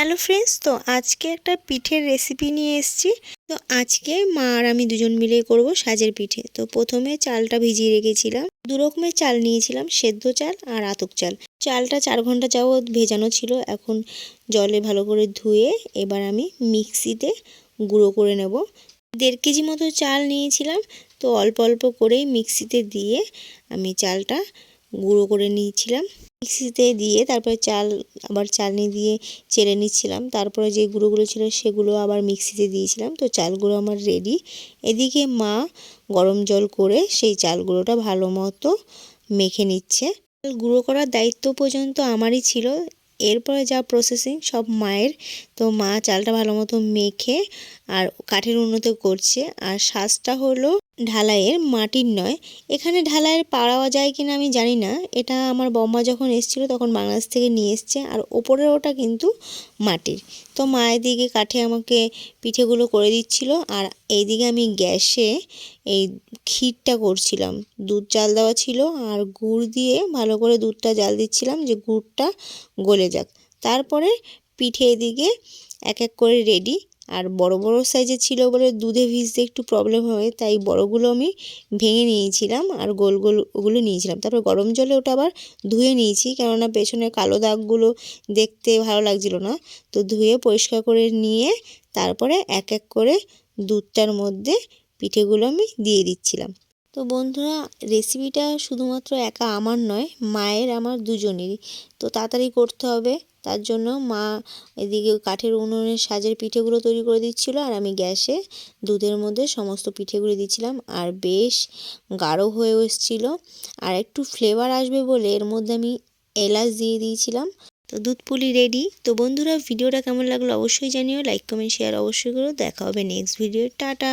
Hello friends তো আজকে একটা পিঠের রেসিপি নিয়ে এসেছি। তো আজকে মা আর আমি দুজন মিলে করব সাজের পিঠে। তো প্রথমে চালটা ভিজিয়ে রেখেছিলাম। দু রকমের চাল নিয়েছিলাম, সেদ্ধ চাল আর আতক চাল। চালটা চার ঘণ্টা যাবৎ ভেজানো ছিল। এখন জলে ভালো করে ধুয়ে এবার আমি মিক্সিতে গুঁড়ো করে নেব। দেড় কেজি মতো চাল নিয়েছিলাম। তো অল্প অল্প করেই মিক্সিতে দিয়ে আমি চালটা গুঁড়ো করে নিয়েছিলাম। মিক্সিতে দিয়ে তারপরে চাল, আবার চালনি দিয়ে চেলে নিচ্ছিলাম। তারপরে যে গুঁড়োগুলো ছিল সেগুলো আবার মিক্সিতে দিয়েছিলাম। তো চালগুলো আমার রেডি এদিকে মা গরম জল করে সেই চালগুলোটা ভালো মতো মেখে নিচ্ছে। গুঁড়ো করার দায়িত্ব পর্যন্ত আমারই ছিল। এরপরে যা প্রসেসিং সব মায়ের। তো মা চালটা ভালো মতো মেখে আর কাঠের উন্নত করছে। আর শ্বাসটা হলো ঢালাইয়ের মাটির নয়। এখানে ঢালাইয়ের পাওয়া যায় কিনা আমি জানি না। এটা আমার বম্মা যখন এসেছিল তখন বাংলাদেশ থেকে নিয়ে এসছে আর ওপরের ওটা কিন্তু মাটির। তো মা এদিকে কাঠে আমাকে পিঠেগুলো করে দিচ্ছিল আর এইদিকে আমি গ্যাসে এই ক্ষীরটা করছিলাম। দুধ জাল দেওয়া ছিল আর গুড় দিয়ে ভালো করে দুধটা জাল দিচ্ছিলাম যে গুড়টা গলে যাক। তারপরে পিঠে এদিকে এক এক করে রেডি আর বড় বড় সাইজে ছিল বলে দুধে ভিজতে একটু প্রবলেম হবে, তাই বড়গুলো আমি ভেঙে নিয়েছিলাম আর গোল গোল ওগুলো নিয়েছিলাম। তারপর গরম জলে ওটা আবার ধুয়ে নিয়েছি, কেননা পেছনে কালো দাগগুলো দেখতে ভালো লাগছিল না। তো ধুয়ে পরিষ্কার করে নিয়ে তারপরে এক এক করে দুধটার মধ্যে পিঠেগুলো আমি দিয়ে দিচ্ছিলাম। তো বন্ধুরা রেসিপিটা শুধুমাত্র একা আমার নয়, মায়ের, আমার দুজনেরই। তো তাড়াতাড়ি করতে হবে। তার জন্য মা এদিকে কাঠের উনুনে সাজের পিঠেগুলো তৈরি করে দিচ্ছিল আর আমি গ্যাসে দুধের মধ্যে সমস্ত পিঠেগুলো দিচ্ছিলাম। আর বেশ গাঢ় হয়ে এসেছিল। আর একটু ফ্লেভার আসবে বলে এর মধ্যে আমি এলাচ দিয়ে দিয়েছিলাম। তো দুধ পুলি রেডি তো বন্ধুরা ভিডিওটা কেমন লাগল অবশ্যই জানিও। লাইক কমেন্ট শেয়ার অবশ্যই করো। দেখা হবে নেক্সট ভিডিও টাটা!